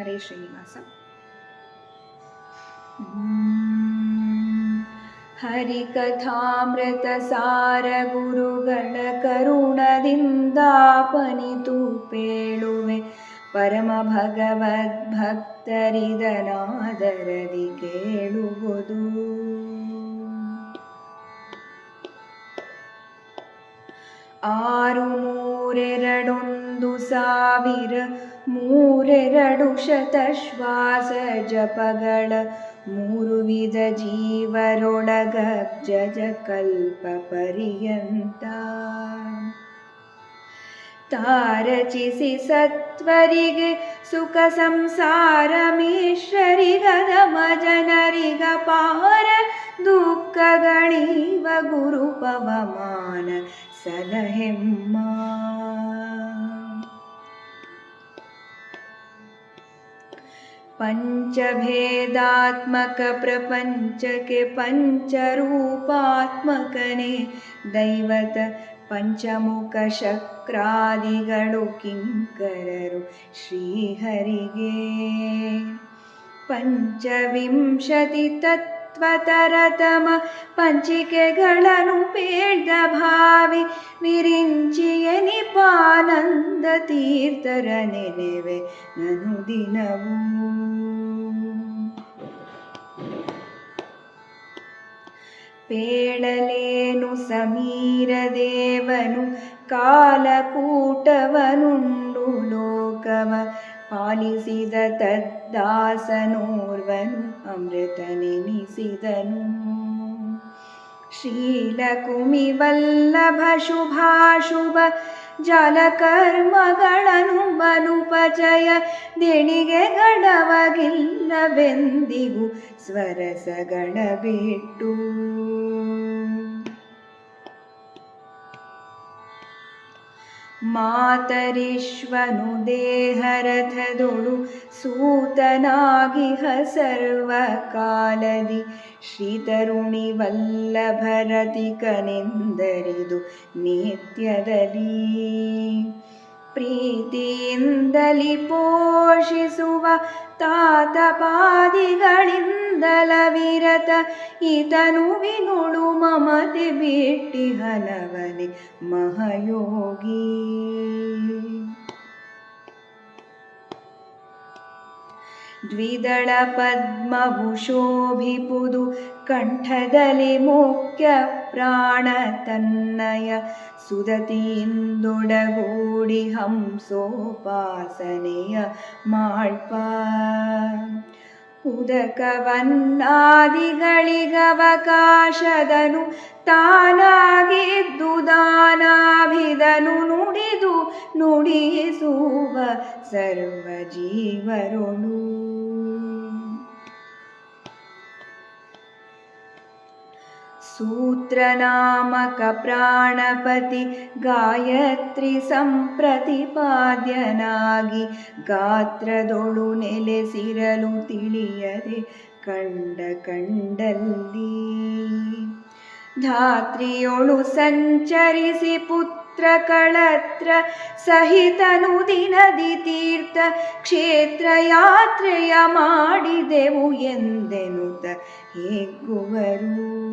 ಹರೇ ಶ್ರೀನಿವಾಸ. ಹರಿಕಥಾಮೃತ ಸಾರ ಗುರುಗಳ ಕರುಣದಿಂದಾಪನಿತು ಪೇಳುವೆ ಪರಮ ಭಗವದ್ಭಕ್ತರಿದನಾದರದಿ ಕೇಳುವುದು. ಆರು ಮೂರೆರಡೊಂದು ಸಾವಿರ ಮೂರೆರಡು ಶತಶ್ವಾಸ ಜಪಗಳ ಮೂರು ವಿಧ ಜೀವರೊಳಗ ಜಜ ಕಲ್ಪ ಪರ್ಯಂತ ತಾರಚಿಸಿ ಸತ್ವರಿಗೆ ಸುಖ ಸಂಸಾರ ಮಿಶ್ರರಿಗದಮ ಜನರಿಗ ಪಾರ ದುಃಖಗಳೀವ ಗುರು ಪವಮಾನ ಸಲಹೆಮ್ಮ ಪಂಚಭೇದಾತ್ಮಕ ಪ್ರಪಂಚಕ್ಕೆ ಪಂಚರೂಪಾತ್ಮಕನೇ ದೈವತ ಪಂಚಮುಖ ಶಕ್ರಾದಿಗಳು ಕಿಂಕರರು ತತ್ವತರತಮ ಪಂಚಿಕೆಗಳನ್ನು ಪೇಳ್ದ ಭಾವಿ ವಿರಿಂಚಿಯ ನಿಪಾನಂದ ತೀರ್ಥರ ನೆನೆವೆ ನನು ದಿನವೂ. ಪೇಳಲೇನು ಸಮೀರ ದೇವನು ಕಾಲಕೂಟವನುಂಡು ಲೋಕವ ಪಾಲಿಸಿದ ತದ್ದಾಸನೋರ್ವನು ಅಮೃತ ನೆನಿಸಿದನು ಶೀಲಕುಮಿ ವಲ್ಲಭ ಶುಭಾಶುಭ ಜಲಕರ್ಮಗಳನ್ನು ಬನುಪಚಯ ದೇಣಿಗೆ ಗಡವಗಿಲ್ಲವೆಂದಿಗೂ ಸ್ವರಸಗಳ ಬಿಟ್ಟು ಮಾತರಿಶ್ವನು ದೇಹರಥದೊಳು ಸೂತನಾಗಿಹ ಸರ್ವಕಾಲದಿ ಶ್ರೀತರುಣಿ ವಲ್ಲಭರತಿಕನೆಂದರಿದು ನಿತ್ಯದಲ್ಲಿ ಪ್ರೀತಿಯಿಂದಲಿ ಪೋಷಿಸುವ ತಾತಪಾದಿಗಳಿಂದಲ ವಿರತ ಈತನು ವಿನುಳು ಮಮತೆ ಬಿಟ್ಟಿಹನವನೆ ಮಹಯೋಗಿ. ದ್ವಿದಳ ಪದ್ಮಭುಶೋಭಿಪುದು ಕಂಠದಲ್ಲಿ ಮುಖ್ಯ ಪ್ರಾಣ ತನ್ನಯ ಸುದತಿಯಿಂದೊಡಗೂಡಿ ಹಂಸೋಪಾಸನೆಯ ಮಾಳ್ಪ. ಉದಕವನ್ನಾದಿಗಳಿಗವಕಾಶದನು ತಾನಾಗಿದ್ದು ದಾನಾಭಿದನು ನುಡಿದು ನುಡಿಸುವ ಸರ್ವ ಜೀವರೊಳು ಪ್ರಾಣಪತಿ ಗಾಯತ್ರಿ ಸಂಪ್ರತಿಪಾದ್ಯನಾಗಿ ಗಾತ್ರದೊಳು ನೆಲೆಸಿರಲು ತಿಳಿಯದೆ ಕಂಡ ಕಂಡಲ್ಲಿ. ಧಾತ್ರಿಯೊಳು ಸಂಚರಿಸಿ ಪುತ್ರ ಕಳತ್ರ ಸಹಿತನು ದಿನದಿ ತೀರ್ಥ ಕ್ಷೇತ್ರ ಯಾತ್ರೆಯ ಮಾಡಿದೆವು ಎಂದೆನುತ ಹೇಗುವರು?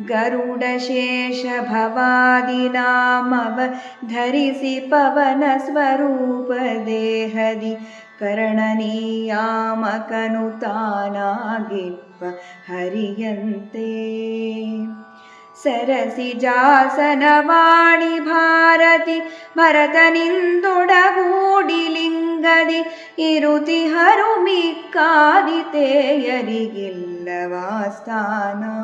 गरुडशेषभवादिनामवधरिसि पवनस्वरूपदेहदि पवनस्वरूप हरियन्ते। सरसिजासनवाणि भारति भरतनिन्दुडगूडिलिङ्गदि इरुति हरुमिकादितेयरिगिल्लवास्थाना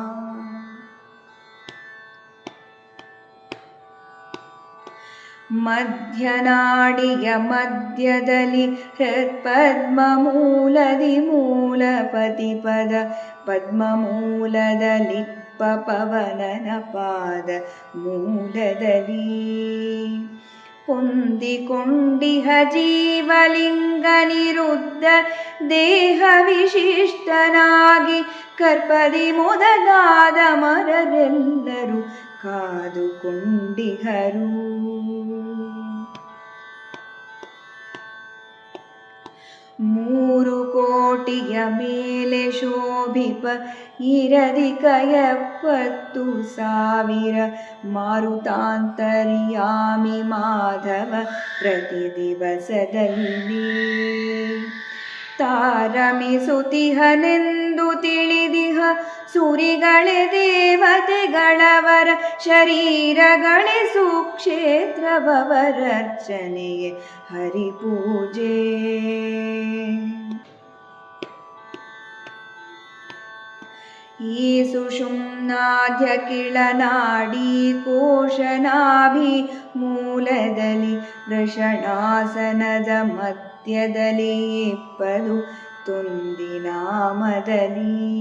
ಮಧ್ಯನಾಡಿಯ ಮಧ್ಯದಲ್ಲಿ ಹೃತ್ಪದ್ಮ ಮೂಲದಿ ಮೂಲಪತಿ ಪದ, ಪದ್ಮಮೂಲದಲ್ಲಿ ಪವನನ ಪಾದ ಮೂಲದಲ್ಲಿ. ಹೊಂದಿಕೊಂಡಿಹ ಜೀವಲಿಂಗ ನಿರುದ್ಧ ದೇಹ ವಿಶಿಷ್ಟನಾಗಿ ಕರ್ಪದಿ ಮೊದಲಾದ ಮರರೆಲ್ಲರೂ ूरु कोट्य मेले शोभि इरदिकिर मातान्तर्यामि माधव प्रतिदिवसी तारमि सतिहनेह ಸುರಿಗಳೆ ದೇವತೆಗಳವರ ಶರೀರಗಳೆ ಸುಕ್ಷೇತ್ರವರರ್ಚನೆಯೇ ಹರಿಪೂಜೆ. ಈ ಸುಷುಮ್ನಾಧ್ಯ ಕಿಳನಾಡಿ ಕೋಶನಾಭಿ ಮೂಲದಲ್ಲಿ ವೃಷಣಾಸನದ ಮಧ್ಯದಲ್ಲಿ ಇಪ್ಪದು ತುಂದಿನಾಮದಲ್ಲಿ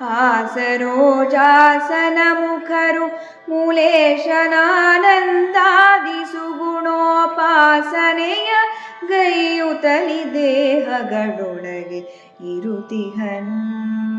ಆಸರೋಜಾಸನ ಮುಖರು ಮೂಲೇಶನಾನಂದಾದಿ ಸುಗುಣೋಪಾಸನೆಯ ಗೈಯುತಲಿ ದೇಹಗಳೊಳಗೆ ಇರುತಿಹನು.